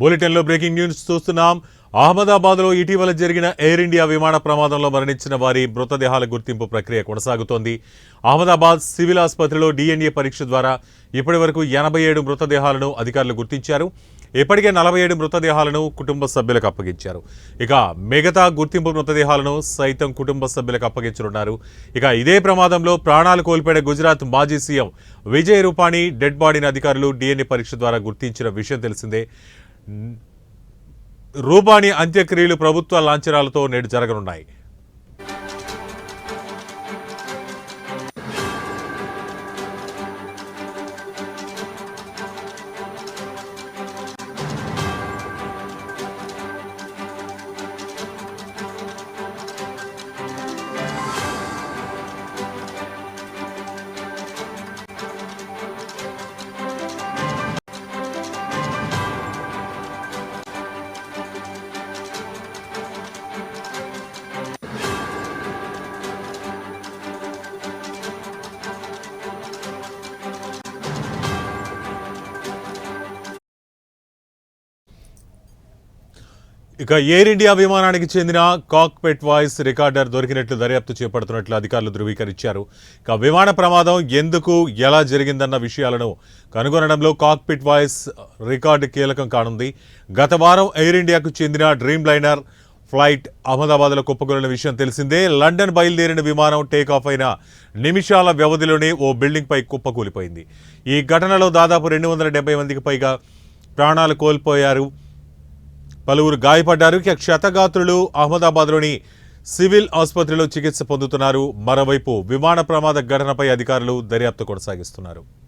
బులెటిన్లో breaking news చూస్తున్నాం. అహ్మదాబాద్లో ఇటీవల జరిగిన ఎయిర్ ఇండియా విమాన ప్రమాదంలో మరణించిన వారి మృతదేహాల గుర్తింపు ప్రక్రియ కొనసాగుతోంది. అహ్మదాబాద్ సివిల్ ఆసుపత్రిలో డిఎన్ఏ పరీక్ష ద్వారా ఇప్పటి వరకు ఎనభై ఏడు మృతదేహాలను అధికారులు గుర్తించారు. ఇప్పటికే నలభై ఏడు మృతదేహాలను కుటుంబ సభ్యులకు అప్పగించారు. ఇక మిగతా గుర్తింపు మృతదేహాలను సైతం కుటుంబ సభ్యులకు అప్పగించనున్నారు. ఇక ఇదే ప్రమాదంలో ప్రాణాలు కోల్పోయిన గుజరాత్ మాజీ సీఎం విజయ్ రూపాణి డెడ్ బాడీని అధికారులు డిఎన్ఏ పరీక్ష ద్వారా గుర్తించిన విషయం తెలిసిందే. రూపాణి అంత్యక్రియలు ప్రభుత్వ లాంఛనాలతో నేడు జరగనున్నాయి. ఇక ఎయిర్ ఇండియా విమానానికి చెందిన కాక్పెట్ వాయిస్ రికార్డర్ దొరికినట్లు దర్యాప్తు చేపడుతున్నట్లు అధికారులు ధృవీకరించారు. ఇక విమాన ప్రమాదం ఎందుకు ఎలా జరిగిందన్న విషయాలను కనుగొనడంలో కాక్పిట్ వాయిస్ రికార్డు కీలకం కానుంది. గత వారం ఎయిర్ ఇండియాకు చెందిన డ్రీమ్ లైనర్ ఫ్లైట్ అహ్మదాబాద్లో కుప్పకూలిన విషయం తెలిసిందే. లండన్ బయలుదేరిన విమానం టేక్ ఆఫ్ అయిన నిమిషాల వ్యవధిలోనే ఓ బిల్డింగ్పై కుప్పకూలిపోయింది. ఈ ఘటనలో దాదాపు రెండు వందల డెబ్బై మందికి పైగా ప్రాణాలు కోల్పోయారు. పలువురు గాయపడ్డారు. క్షతగాత్రులు అహ్మదాబాద్లోని సివిల్ ఆసుపత్రిలో చికిత్స పొందుతున్నారు. మరోవైపు విమాన ప్రమాద ఘటనపై అధికారులు దర్యాప్తు కొనసాగిస్తున్నారు.